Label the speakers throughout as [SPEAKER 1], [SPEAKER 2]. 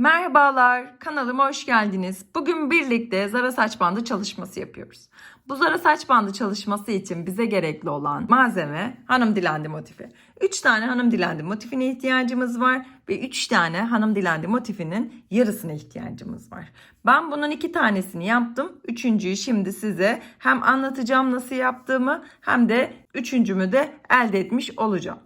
[SPEAKER 1] Merhabalar, kanalıma hoş geldiniz. Bugün birlikte zara saç bandı çalışması yapıyoruz. Bu zara saç bandı çalışması için bize gerekli olan malzeme hanım dilendi motifi. 3 tane hanım dilendi motifine ihtiyacımız var ve 3 tane hanım dilendi motifinin yarısına ihtiyacımız var. Ben bunun iki tanesini yaptım. Üçüncüyü şimdi size hem anlatacağım nasıl yaptığımı hem de üçüncümü de elde etmiş olacağım.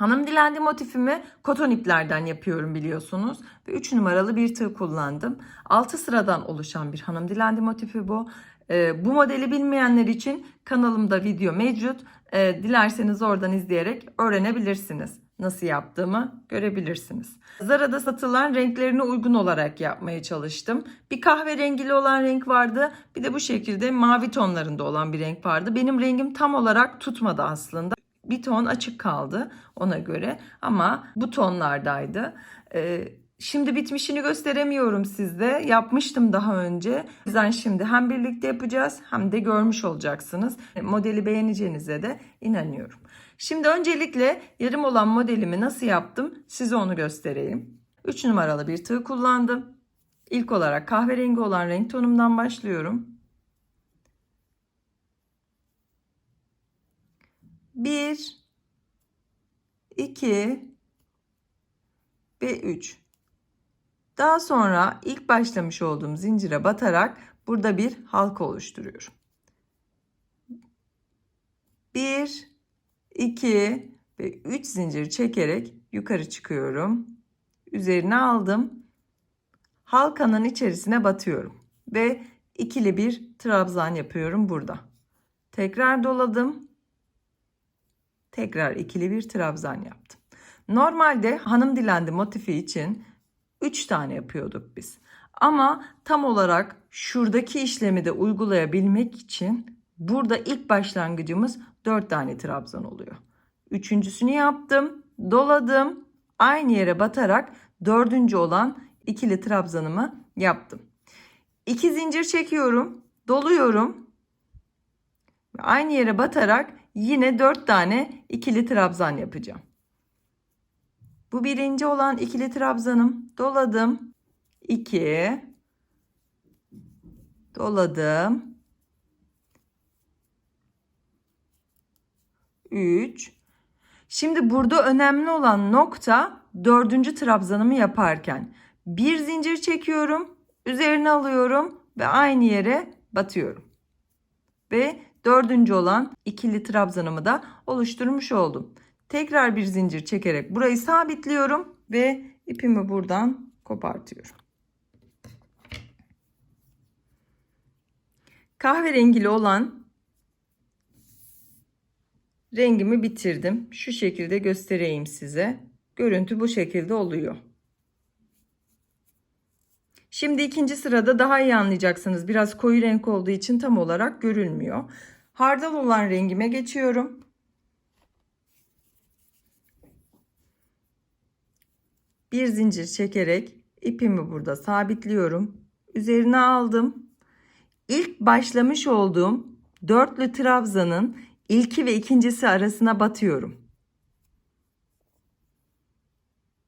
[SPEAKER 1] Hanım dilendi motifimi koton iplerden yapıyorum biliyorsunuz. Ve 3 numaralı bir tığ kullandım. 6 sıradan oluşan bir hanım dilendi motifi bu. Ee, bu modeli bilmeyenler için kanalımda video mevcut. Ee, dilerseniz oradan izleyerek öğrenebilirsiniz. Nasıl yaptığımı görebilirsiniz. Zara'da satılan renklerine uygun olarak yapmaya çalıştım. Bir kahverengili olan renk vardı. Bir de bu şekilde mavi tonlarında olan bir renk vardı. Benim rengim tam olarak tutmadı aslında bir ton açık kaldı ona göre ama bu tonlardaydı. Ee, şimdi bitmişini gösteremiyorum sizde. Yapmıştım daha önce. O yüzden şimdi hem birlikte yapacağız hem de görmüş olacaksınız. Modeli beğeneceğinize de inanıyorum. Şimdi öncelikle yarım olan modelimi nasıl yaptım size onu göstereyim. 3 numaralı bir tığ kullandım. İlk olarak kahverengi olan renk tonumdan başlıyorum. 1 2 ve 3. Daha sonra ilk başlamış olduğum zincire batarak burada bir halka oluşturuyorum. 1 2 ve 3 zincir çekerek yukarı çıkıyorum. Üzerine aldım. Halkanın içerisine batıyorum ve ikili bir trabzan yapıyorum burada. Tekrar doladım tekrar ikili bir trabzan yaptım. Normalde hanım dilendi motifi için 3 tane yapıyorduk biz. Ama tam olarak şuradaki işlemi de uygulayabilmek için burada ilk başlangıcımız 4 tane trabzan oluyor. Üçüncüsünü yaptım, doladım, aynı yere batarak dördüncü olan ikili trabzanımı yaptım. İki zincir çekiyorum, doluyorum aynı yere batarak yine 4 tane ikili trabzan yapacağım. Bu birinci olan ikili trabzanım. Doladım. 2 doladım. 3 Şimdi burada önemli olan nokta dördüncü trabzanımı yaparken bir zincir çekiyorum, üzerine alıyorum ve aynı yere batıyorum. Ve dördüncü olan ikili trabzanımı da oluşturmuş oldum. Tekrar bir zincir çekerek burayı sabitliyorum ve ipimi buradan kopartıyorum. Kahverengili olan rengimi bitirdim. Şu şekilde göstereyim size. Görüntü bu şekilde oluyor. Şimdi ikinci sırada daha iyi anlayacaksınız. Biraz koyu renk olduğu için tam olarak görülmüyor. Hardal olan rengime geçiyorum. Bir zincir çekerek ipimi burada sabitliyorum. Üzerine aldım. İlk başlamış olduğum dörtlü trabzanın ilki ve ikincisi arasına batıyorum.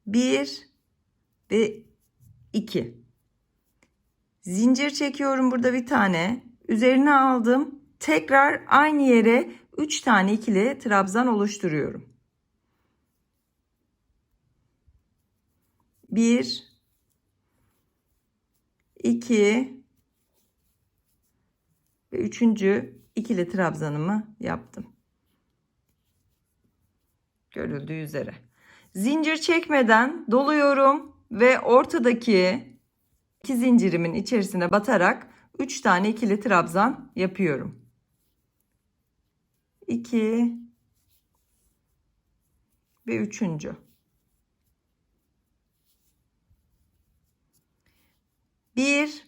[SPEAKER 1] Bir ve iki. Zincir çekiyorum burada bir tane. Üzerine aldım. Tekrar aynı yere 3 tane ikili trabzan oluşturuyorum. 1 2 ve üçüncü ikili trabzanımı yaptım. Görüldüğü üzere. Zincir çekmeden doluyorum ve ortadaki iki zincirimin içerisine batarak 3 tane ikili trabzan yapıyorum. 2 ve üçüncü. Bir,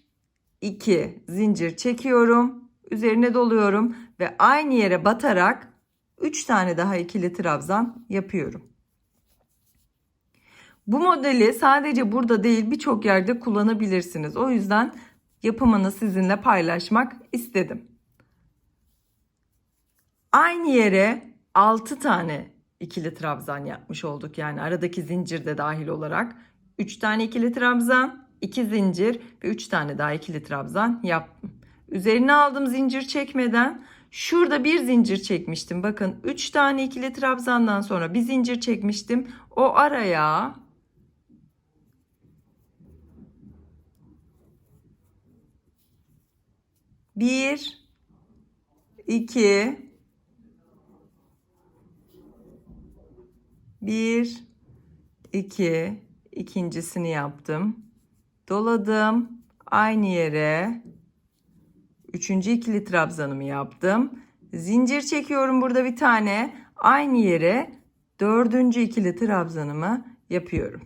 [SPEAKER 1] iki zincir çekiyorum. Üzerine doluyorum ve aynı yere batarak 3 tane daha ikili trabzan yapıyorum. Bu modeli sadece burada değil birçok yerde kullanabilirsiniz. O yüzden yapımını sizinle paylaşmak istedim. Aynı yere 6 tane ikili trabzan yapmış olduk. Yani aradaki zincir de dahil olarak 3 tane ikili trabzan, 2 zincir ve 3 tane daha ikili trabzan yaptım. Üzerine aldım zincir çekmeden. Şurada bir zincir çekmiştim. Bakın 3 tane ikili trabzandan sonra bir zincir çekmiştim. O araya bir, iki, bir, iki, ikincisini yaptım. Doladım. Aynı yere üçüncü ikili trabzanımı yaptım. Zincir çekiyorum burada bir tane. Aynı yere dördüncü ikili trabzanımı yapıyorum.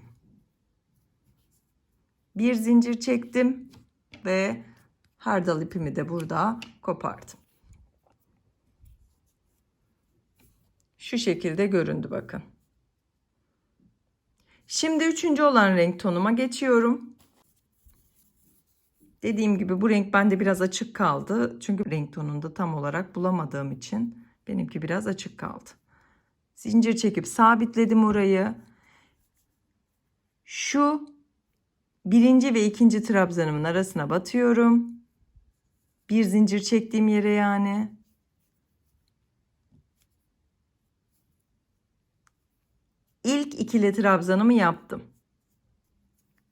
[SPEAKER 1] Bir zincir çektim ve hardal ipimi de burada kopardım. Şu şekilde göründü bakın. Şimdi üçüncü olan renk tonuma geçiyorum. Dediğim gibi bu renk bende biraz açık kaldı. Çünkü renk tonunu da tam olarak bulamadığım için benimki biraz açık kaldı. Zincir çekip sabitledim orayı. Şu birinci ve ikinci trabzanımın arasına batıyorum. Bir zincir çektiğim yere yani. İlk ikili trabzanımı yaptım.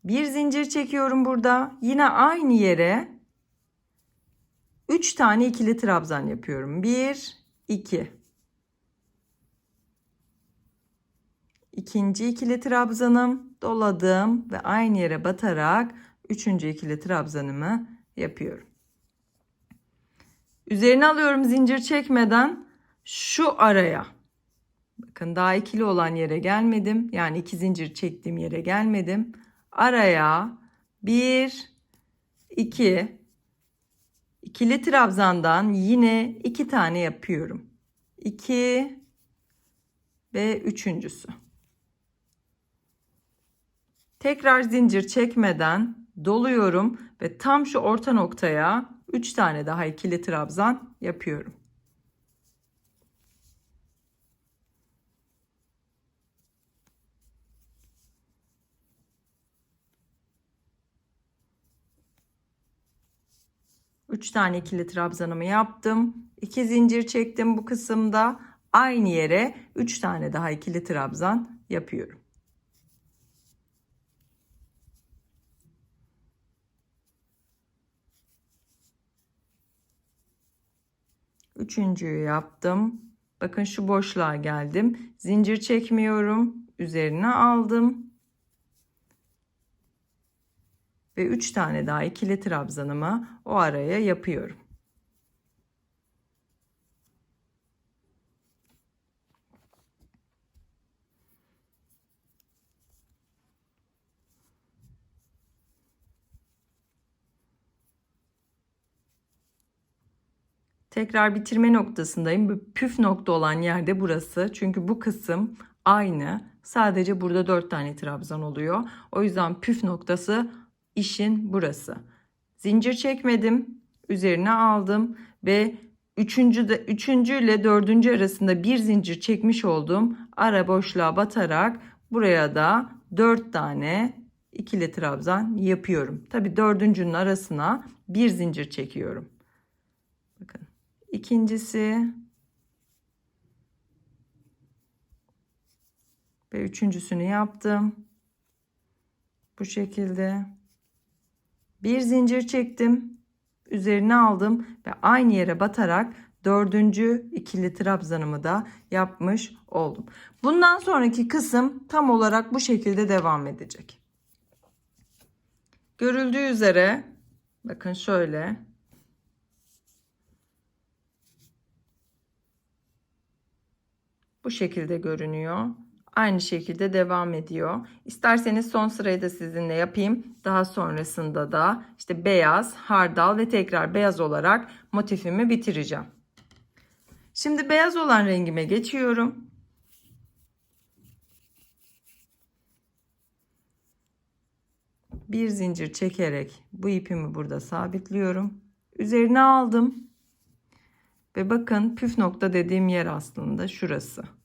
[SPEAKER 1] Bir zincir çekiyorum burada. Yine aynı yere 3 tane ikili trabzan yapıyorum. 1 2 İkinci ikili trabzanım doladım ve aynı yere batarak üçüncü ikili trabzanımı yapıyorum. Üzerine alıyorum zincir çekmeden şu araya. Bakın daha ikili olan yere gelmedim. Yani iki zincir çektiğim yere gelmedim araya bir iki ikili trabzandan yine iki tane yapıyorum. 2 ve üçüncüsü. Tekrar zincir çekmeden doluyorum ve tam şu orta noktaya 3 tane daha ikili trabzan yapıyorum. Üç tane ikili trabzanımı yaptım. 2 zincir çektim bu kısımda. Aynı yere 3 tane daha ikili trabzan yapıyorum. Üçüncüyü yaptım. Bakın şu boşluğa geldim. Zincir çekmiyorum. Üzerine aldım. Ve 3 tane daha ikili trabzanımı o araya yapıyorum. Tekrar bitirme noktasındayım. Bu püf nokta olan yerde burası. Çünkü bu kısım aynı. Sadece burada 4 tane trabzan oluyor. O yüzden püf noktası işin burası. Zincir çekmedim. Üzerine aldım ve üçüncü, de, üçüncü ile dördüncü arasında bir zincir çekmiş oldum. Ara boşluğa batarak buraya da dört tane ikili trabzan yapıyorum. Tabi dördüncünün arasına bir zincir çekiyorum. İkincisi ve üçüncüsünü yaptım. Bu şekilde bir zincir çektim. Üzerine aldım ve aynı yere batarak dördüncü ikili trabzanımı da yapmış oldum. Bundan sonraki kısım tam olarak bu şekilde devam edecek. Görüldüğü üzere bakın şöyle bu şekilde görünüyor aynı şekilde devam ediyor. İsterseniz son sırayı da sizinle yapayım. Daha sonrasında da işte beyaz, hardal ve tekrar beyaz olarak motifimi bitireceğim. Şimdi beyaz olan rengime geçiyorum. Bir zincir çekerek bu ipimi burada sabitliyorum. Üzerine aldım. Ve bakın püf nokta dediğim yer aslında şurası.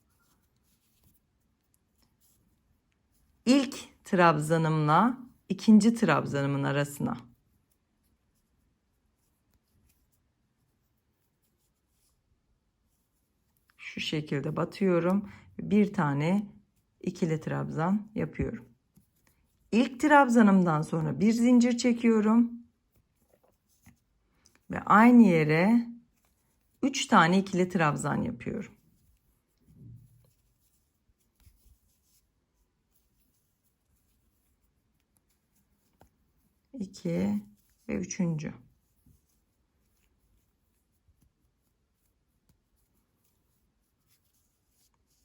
[SPEAKER 1] Trabzanımla ikinci trabzanımın arasına. Şu şekilde batıyorum. Bir tane ikili trabzan yapıyorum. İlk trabzanımdan sonra bir zincir çekiyorum. Ve aynı yere 3 tane ikili trabzan yapıyorum. İki ve üçüncü.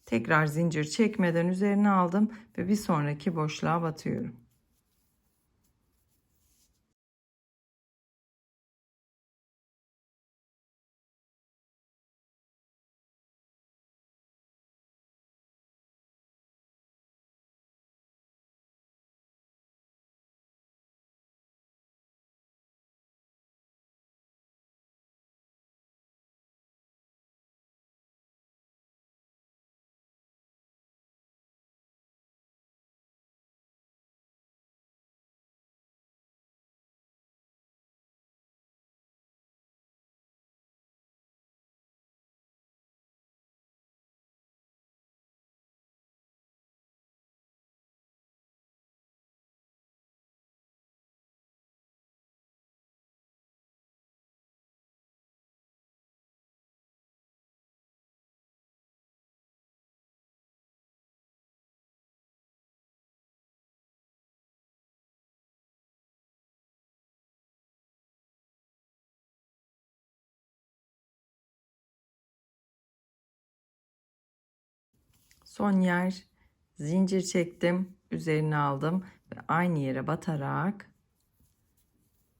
[SPEAKER 1] Tekrar zincir çekmeden üzerine aldım ve bir sonraki boşluğa batıyorum. Son yer zincir çektim, üzerine aldım ve aynı yere batarak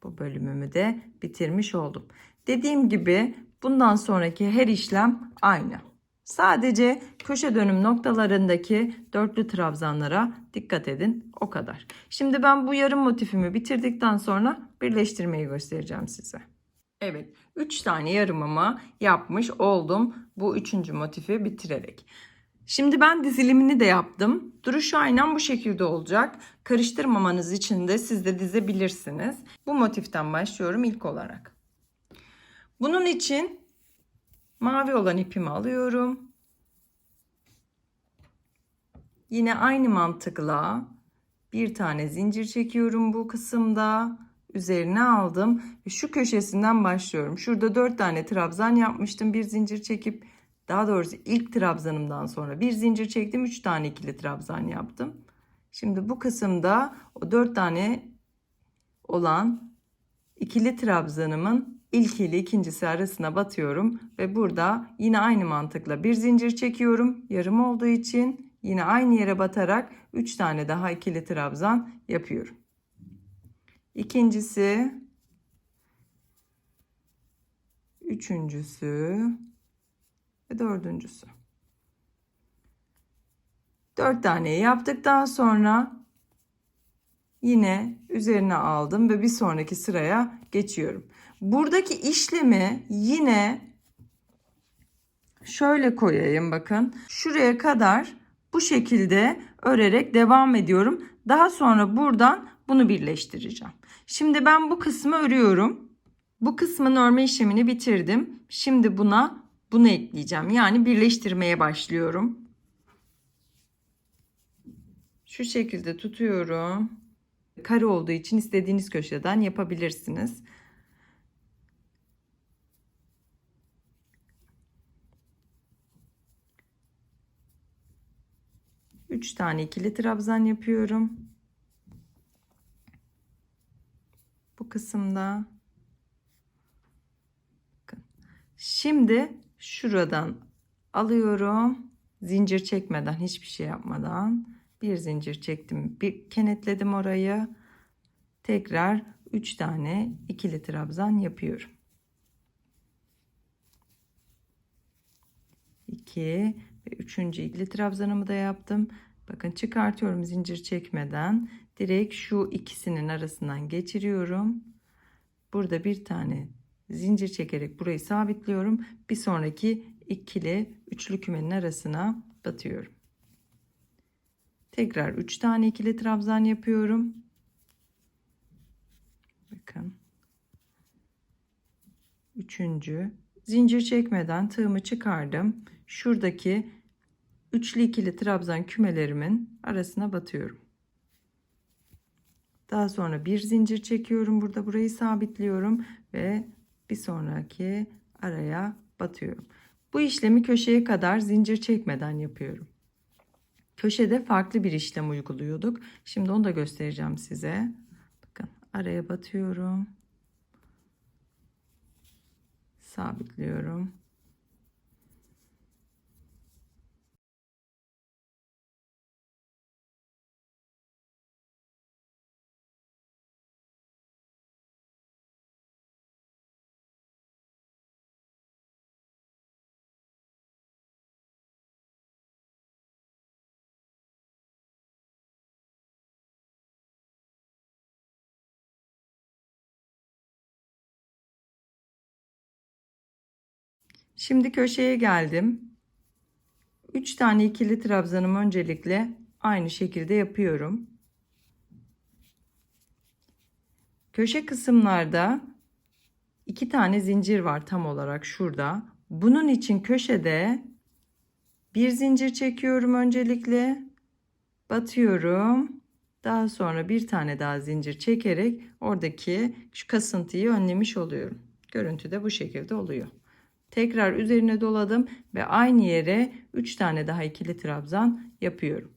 [SPEAKER 1] bu bölümümü de bitirmiş oldum. Dediğim gibi bundan sonraki her işlem aynı. Sadece köşe dönüm noktalarındaki dörtlü trabzanlara dikkat edin. O kadar. Şimdi ben bu yarım motifimi bitirdikten sonra birleştirmeyi göstereceğim size. Evet, 3 tane yarımımı yapmış oldum bu üçüncü motifi bitirerek. Şimdi ben dizilimini de yaptım. Duruşu aynen bu şekilde olacak. Karıştırmamanız için de siz de dizebilirsiniz. Bu motiften başlıyorum ilk olarak. Bunun için mavi olan ipimi alıyorum. Yine aynı mantıkla bir tane zincir çekiyorum bu kısımda. Üzerine aldım şu köşesinden başlıyorum. Şurada dört tane trabzan yapmıştım. Bir zincir çekip daha doğrusu ilk trabzanımdan sonra bir zincir çektim. Üç tane ikili trabzan yaptım. Şimdi bu kısımda o dört tane olan ikili trabzanımın ilkiyle ikincisi arasına batıyorum ve burada yine aynı mantıkla bir zincir çekiyorum. Yarım olduğu için yine aynı yere batarak 3 tane daha ikili trabzan yapıyorum. İkincisi üçüncüsü ve dördüncüsü. Dört taneyi yaptıktan sonra yine üzerine aldım ve bir sonraki sıraya geçiyorum. Buradaki işlemi yine şöyle koyayım bakın. Şuraya kadar bu şekilde örerek devam ediyorum. Daha sonra buradan bunu birleştireceğim. Şimdi ben bu kısmı örüyorum. Bu kısmın örme işlemini bitirdim. Şimdi buna bunu ekleyeceğim. Yani birleştirmeye başlıyorum. Şu şekilde tutuyorum. Kare olduğu için istediğiniz köşeden yapabilirsiniz. Üç tane ikili trabzan yapıyorum. Bu kısımda. Şimdi şuradan alıyorum. Zincir çekmeden hiçbir şey yapmadan bir zincir çektim. Bir kenetledim orayı. Tekrar 3 tane ikili trabzan yapıyorum. 2 ve 3. ikili trabzanımı da yaptım. Bakın çıkartıyorum zincir çekmeden. Direkt şu ikisinin arasından geçiriyorum. Burada bir tane zincir çekerek burayı sabitliyorum. Bir sonraki ikili üçlü kümenin arasına batıyorum. Tekrar 3 tane ikili trabzan yapıyorum. Bakın. Üçüncü. Zincir çekmeden tığımı çıkardım. Şuradaki üçlü ikili trabzan kümelerimin arasına batıyorum. Daha sonra bir zincir çekiyorum. Burada burayı sabitliyorum ve bir sonraki araya batıyorum. Bu işlemi köşeye kadar zincir çekmeden yapıyorum. Köşede farklı bir işlem uyguluyorduk. Şimdi onu da göstereceğim size. Bakın araya batıyorum. Sabitliyorum. Şimdi köşeye geldim. 3 tane ikili trabzanımı öncelikle aynı şekilde yapıyorum. Köşe kısımlarda iki tane zincir var tam olarak şurada. Bunun için köşede bir zincir çekiyorum öncelikle. Batıyorum. Daha sonra bir tane daha zincir çekerek oradaki şu kasıntıyı önlemiş oluyorum. Görüntü de bu şekilde oluyor. Tekrar üzerine doladım ve aynı yere 3 tane daha ikili trabzan yapıyorum.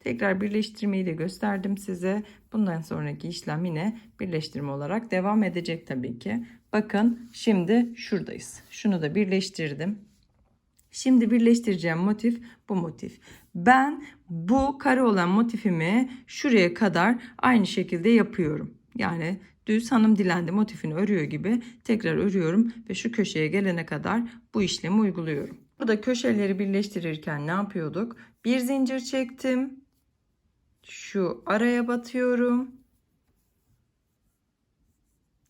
[SPEAKER 1] Tekrar birleştirmeyi de gösterdim size. Bundan sonraki işlem yine birleştirme olarak devam edecek tabii ki. Bakın şimdi şuradayız. Şunu da birleştirdim. Şimdi birleştireceğim motif bu motif. Ben bu kare olan motifimi şuraya kadar aynı şekilde yapıyorum. Yani düz hanım dilendi motifini örüyor gibi tekrar örüyorum ve şu köşeye gelene kadar bu işlemi uyguluyorum. Burada köşeleri birleştirirken ne yapıyorduk? Bir zincir çektim. Şu araya batıyorum.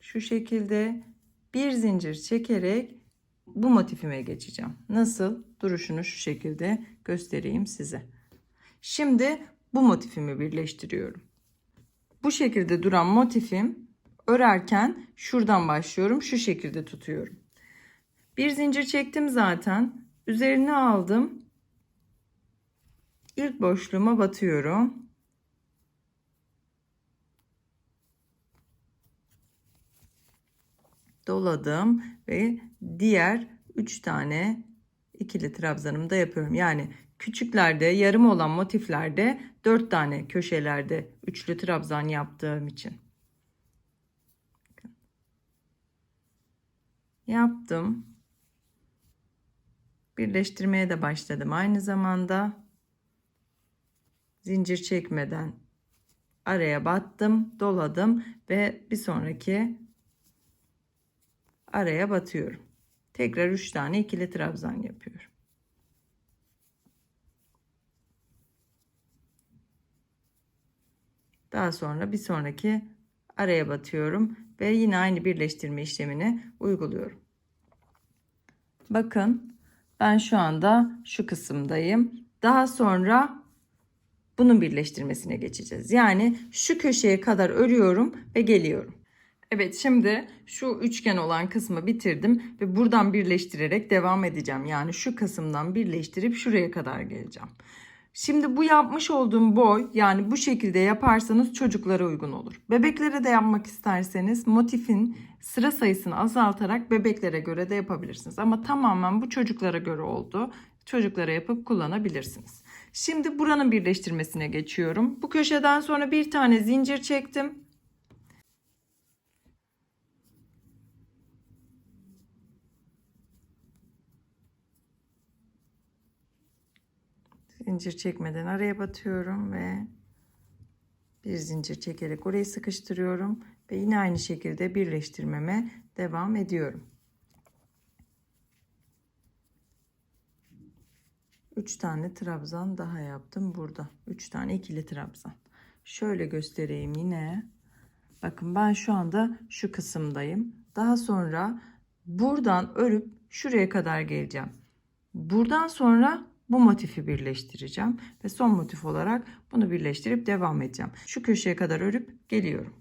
[SPEAKER 1] Şu şekilde bir zincir çekerek bu motifime geçeceğim. Nasıl? Duruşunu şu şekilde göstereyim size. Şimdi bu motifimi birleştiriyorum. Bu şekilde duran motifim örerken şuradan başlıyorum. Şu şekilde tutuyorum. Bir zincir çektim zaten. Üzerine aldım. İlk boşluğuma batıyorum. Doladım ve diğer 3 tane ikili trabzanımı da yapıyorum. Yani küçüklerde yarım olan motiflerde 4 tane köşelerde üçlü trabzan yaptığım için. Yaptım. Birleştirmeye de başladım. Aynı zamanda zincir çekmeden araya battım, doladım ve bir sonraki araya batıyorum. Tekrar 3 tane ikili trabzan yapıyorum. Daha sonra bir sonraki araya batıyorum ve yine aynı birleştirme işlemini uyguluyorum. Bakın ben şu anda şu kısımdayım. Daha sonra bunun birleştirmesine geçeceğiz. Yani şu köşeye kadar örüyorum ve geliyorum. Evet şimdi şu üçgen olan kısmı bitirdim ve buradan birleştirerek devam edeceğim. Yani şu kısımdan birleştirip şuraya kadar geleceğim. Şimdi bu yapmış olduğum boy yani bu şekilde yaparsanız çocuklara uygun olur. Bebeklere de yapmak isterseniz motifin sıra sayısını azaltarak bebeklere göre de yapabilirsiniz. Ama tamamen bu çocuklara göre oldu. Çocuklara yapıp kullanabilirsiniz. Şimdi buranın birleştirmesine geçiyorum. Bu köşeden sonra bir tane zincir çektim. Zincir çekmeden araya batıyorum ve bir zincir çekerek orayı sıkıştırıyorum ve yine aynı şekilde birleştirmeme devam ediyorum. 3 tane trabzan daha yaptım burada. 3 tane ikili trabzan. Şöyle göstereyim yine. Bakın ben şu anda şu kısımdayım. Daha sonra buradan örüp şuraya kadar geleceğim. Buradan sonra bu motifi birleştireceğim ve son motif olarak bunu birleştirip devam edeceğim. Şu köşeye kadar örüp geliyorum.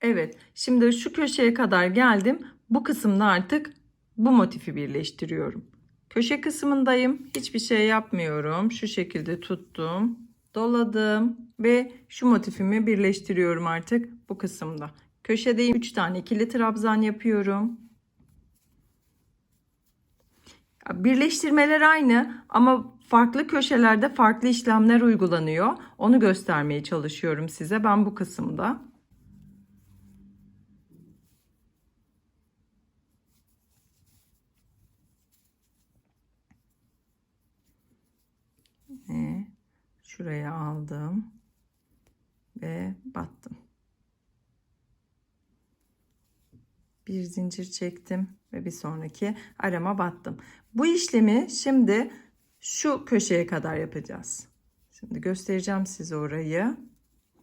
[SPEAKER 1] Evet, şimdi şu köşeye kadar geldim. Bu kısımda artık bu motifi birleştiriyorum. Köşe kısmındayım. Hiçbir şey yapmıyorum. Şu şekilde tuttum, doladım ve şu motifimi birleştiriyorum artık bu kısımda. Köşedeyim. 3 tane ikili trabzan yapıyorum. Birleştirmeler aynı ama farklı köşelerde farklı işlemler uygulanıyor. Onu göstermeye çalışıyorum size ben bu kısımda. Şuraya aldım ve battım. Bir zincir çektim ve bir sonraki arama battım. Bu işlemi şimdi şu köşeye kadar yapacağız. Şimdi göstereceğim size orayı.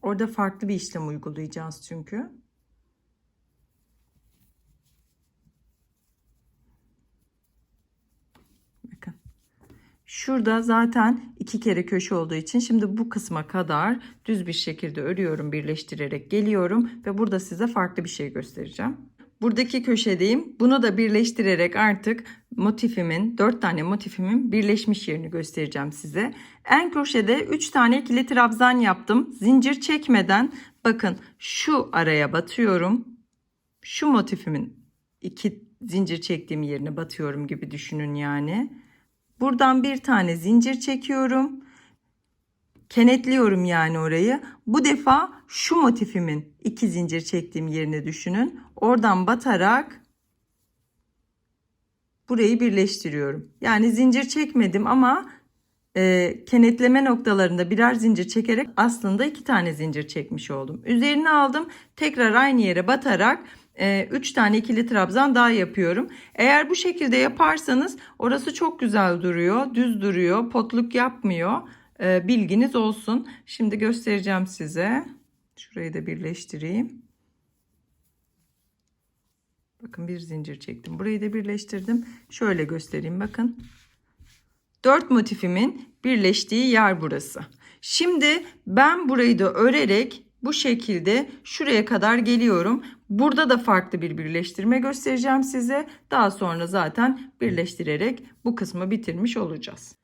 [SPEAKER 1] Orada farklı bir işlem uygulayacağız çünkü. Bakın. Şurada zaten iki kere köşe olduğu için şimdi bu kısma kadar düz bir şekilde örüyorum birleştirerek geliyorum ve burada size farklı bir şey göstereceğim. Buradaki köşedeyim. Bunu da birleştirerek artık motifimin, 4 tane motifimin birleşmiş yerini göstereceğim size. En köşede 3 tane ikili trabzan yaptım. Zincir çekmeden bakın şu araya batıyorum. Şu motifimin iki zincir çektiğim yerine batıyorum gibi düşünün yani. Buradan bir tane zincir çekiyorum. Kenetliyorum yani orayı. Bu defa şu motifimin iki zincir çektiğim yerine düşünün. Oradan batarak burayı birleştiriyorum. Yani zincir çekmedim ama e, kenetleme noktalarında birer zincir çekerek aslında iki tane zincir çekmiş oldum. Üzerine aldım. Tekrar aynı yere batarak 3 tane ikili trabzan daha yapıyorum. Eğer bu şekilde yaparsanız orası çok güzel duruyor. Düz duruyor. Potluk yapmıyor. E, bilginiz olsun. Şimdi göstereceğim size. Şurayı da birleştireyim. Bakın bir zincir çektim. Burayı da birleştirdim. Şöyle göstereyim bakın. 4 motifimin birleştiği yer burası. Şimdi ben burayı da örerek bu şekilde şuraya kadar geliyorum. Burada da farklı bir birleştirme göstereceğim size. Daha sonra zaten birleştirerek bu kısmı bitirmiş olacağız.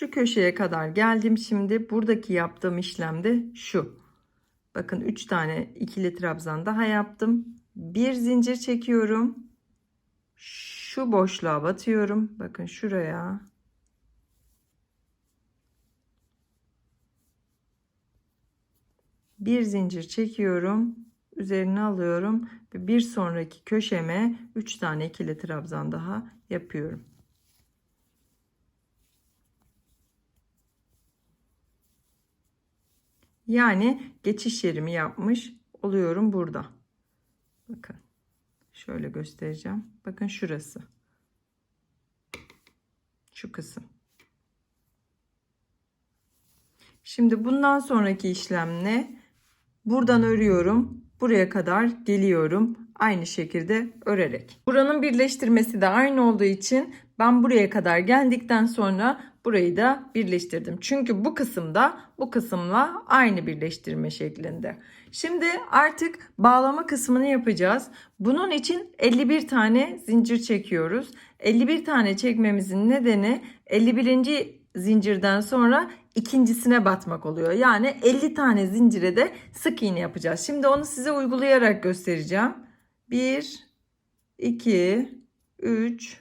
[SPEAKER 1] Şu köşeye kadar geldim şimdi. Buradaki yaptığım işlem de şu. Bakın 3 tane ikili trabzan daha yaptım. Bir zincir çekiyorum. Şu boşluğa batıyorum. Bakın şuraya. Bir zincir çekiyorum. Üzerine alıyorum ve bir sonraki köşeme 3 tane ikili trabzan daha yapıyorum. Yani geçiş yerimi yapmış oluyorum burada. Bakın. Şöyle göstereceğim. Bakın şurası. Şu kısım. Şimdi bundan sonraki işlem ne? Buradan örüyorum. Buraya kadar geliyorum. Aynı şekilde örerek. Buranın birleştirmesi de aynı olduğu için ben buraya kadar geldikten sonra burayı da birleştirdim. Çünkü bu kısımda bu kısımla aynı birleştirme şeklinde. Şimdi artık bağlama kısmını yapacağız. Bunun için 51 tane zincir çekiyoruz. 51 tane çekmemizin nedeni 51. zincirden sonra ikincisine batmak oluyor. Yani 50 tane zincire de sık iğne yapacağız. Şimdi onu size uygulayarak göstereceğim. 1 2 3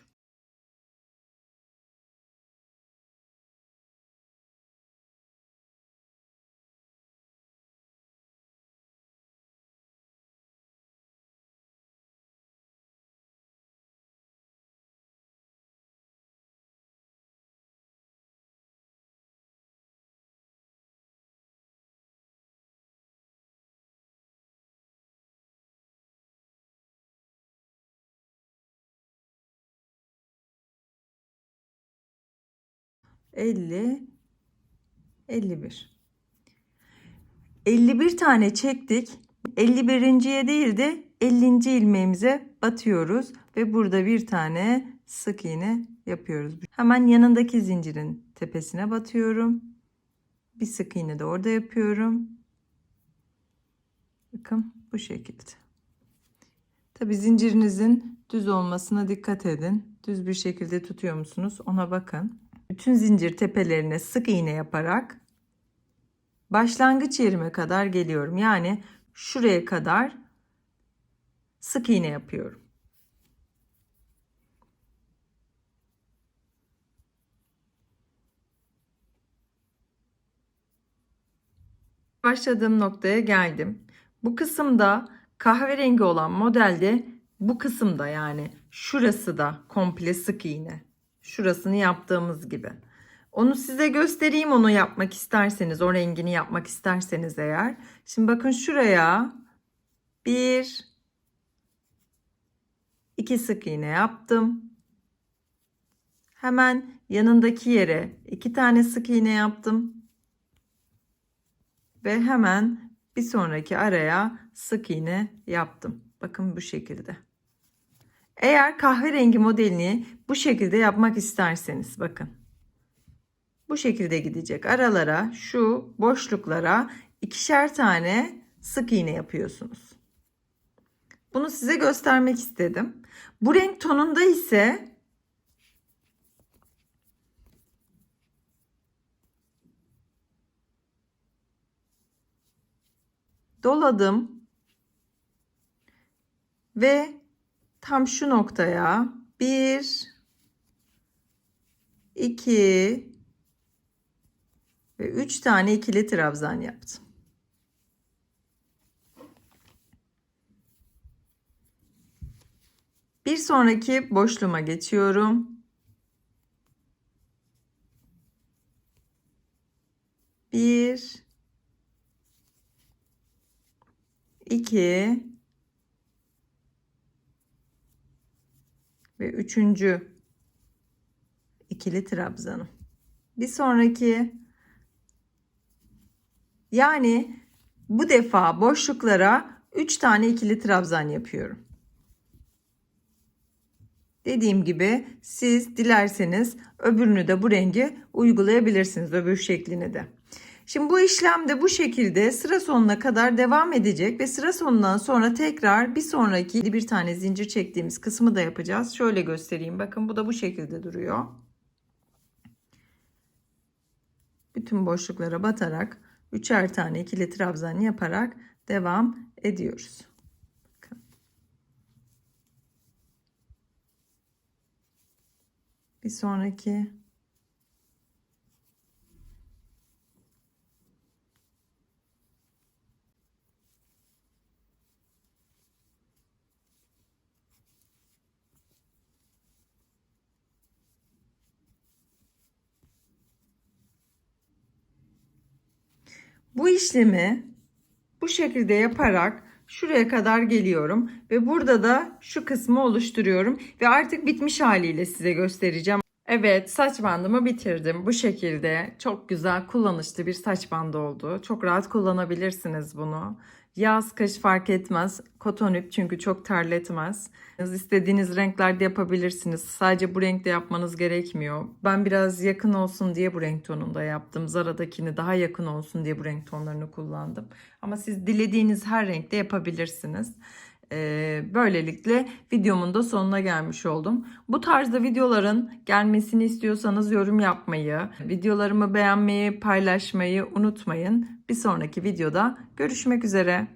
[SPEAKER 1] 50 51 51 tane çektik 51.ye değil de 50. ilmeğimize batıyoruz ve burada bir tane sık iğne yapıyoruz. Hemen yanındaki zincirin tepesine batıyorum. Bir sık iğne de orada yapıyorum. Bakın bu şekilde. Tabi zincirinizin düz olmasına dikkat edin. Düz bir şekilde tutuyor musunuz? Ona bakın. Bütün zincir tepelerine sık iğne yaparak başlangıç yerime kadar geliyorum. Yani şuraya kadar sık iğne yapıyorum. Başladığım noktaya geldim. Bu kısımda kahverengi olan modelde bu kısımda yani şurası da komple sık iğne. Şurasını yaptığımız gibi. Onu size göstereyim onu yapmak isterseniz, o rengini yapmak isterseniz eğer. Şimdi bakın şuraya bir, iki sık iğne yaptım. Hemen yanındaki yere iki tane sık iğne yaptım. Ve hemen bir sonraki araya sık iğne yaptım. Bakın bu şekilde. Eğer kahverengi modelini bu şekilde yapmak isterseniz bakın. Bu şekilde gidecek aralara şu boşluklara ikişer tane sık iğne yapıyorsunuz. Bunu size göstermek istedim. Bu renk tonunda ise doladım ve tam şu noktaya bir, iki ve üç tane ikili trabzan yaptım. Bir sonraki boşluğuma geçiyorum. Bir, iki ve üçüncü ikili trabzanım. Bir sonraki yani bu defa boşluklara 3 tane ikili trabzan yapıyorum. Dediğim gibi siz dilerseniz öbürünü de bu rengi uygulayabilirsiniz öbür şeklini de. Şimdi bu işlemde bu şekilde sıra sonuna kadar devam edecek ve sıra sonundan sonra tekrar bir sonraki bir tane zincir çektiğimiz kısmı da yapacağız. Şöyle göstereyim. Bakın bu da bu şekilde duruyor. Bütün boşluklara batarak üçer tane ikili trabzan yaparak devam ediyoruz. Bir sonraki Bu işlemi bu şekilde yaparak şuraya kadar geliyorum ve burada da şu kısmı oluşturuyorum ve artık bitmiş haliyle size göstereceğim. Evet saç bandımı bitirdim bu şekilde çok güzel kullanışlı bir saç bandı oldu. Çok rahat kullanabilirsiniz bunu. Yaz kış fark etmez. Koton ip çünkü çok terletmez. İstediğiniz renklerde yapabilirsiniz. Sadece bu renkte yapmanız gerekmiyor. Ben biraz yakın olsun diye bu renk tonunda yaptım. Zara'dakini daha yakın olsun diye bu renk tonlarını kullandım. Ama siz dilediğiniz her renkte yapabilirsiniz. Böylelikle videomun da sonuna gelmiş oldum. Bu tarzda videoların gelmesini istiyorsanız yorum yapmayı, videolarımı beğenmeyi, paylaşmayı unutmayın. Bir sonraki videoda görüşmek üzere.